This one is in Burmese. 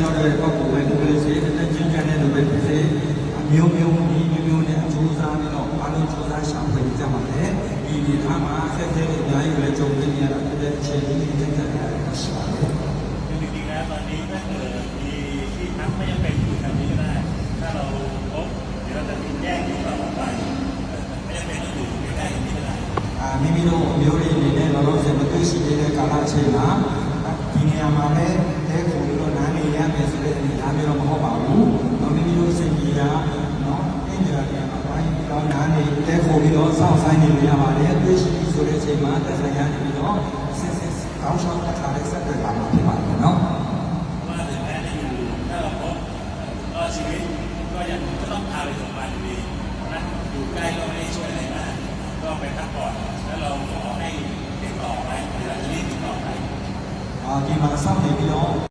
ရောက်တဲ့ပုဂ္ဂိုလ်ပဲဒီလိုစေတဲ့ချင်းချမ်းတဲ့လူပဲဖြစ်စေအမျိုးမျိုးဒီမျိုးမျိုးနဲ့အကျိုးစားပြီးတော့အားလုံးကျိုးစားရှာဖွေကြပါလေဒီဒီထားမှာဆက်တဲ့နေရာကြီးလည်းကြုံနေရတာဖြစ်တဲ့အချိန်ကြီးတက်တက်ရရှိပါတယ် จริงๆแล้วตอนนี้ถ้าเกิดมีที่พักไม่จำเป็นอยู่แถวนี้ก็ได้ ถ้าเราพบเดี๋ยวเราจะมีแจ้งที่ต่อไปไม่จำเป็นต้องอยู่ใกล้ๆอย่างนี้ก็ได้ အာမိမိတို့အမျိုးတွေအနေနဲ့လောလောဆယ်မသိရှိသေးတဲ့ကာလအချိန်မှာဒီနေရာမှာပဲတဲခုပြီးတော့နားနေ ရမယ်ဆိုတဲ့အနေအထားမျိုးတော့မဟုတ်ပါဘူး။နော်မိမိတို့စိတ်ကြီးတာနော်အဲ့ဒီကနေအပိုင်းတော့နားနေတဲဖို့ပြီးတော့စောင့်ဆိုင်နေရပါတယ်။အတွေ့ရှိဆိုတဲ့အချိန်မှာတက်ဆိုင်ရနေပြီးတော့စစ်စစ်ကောင်းဆောင်ထားတဲ့ဆက်သွယ်ပါမှာဖြစ်ပါတယ်နော်။ဒီမှာစောင့်နေပြီးတော့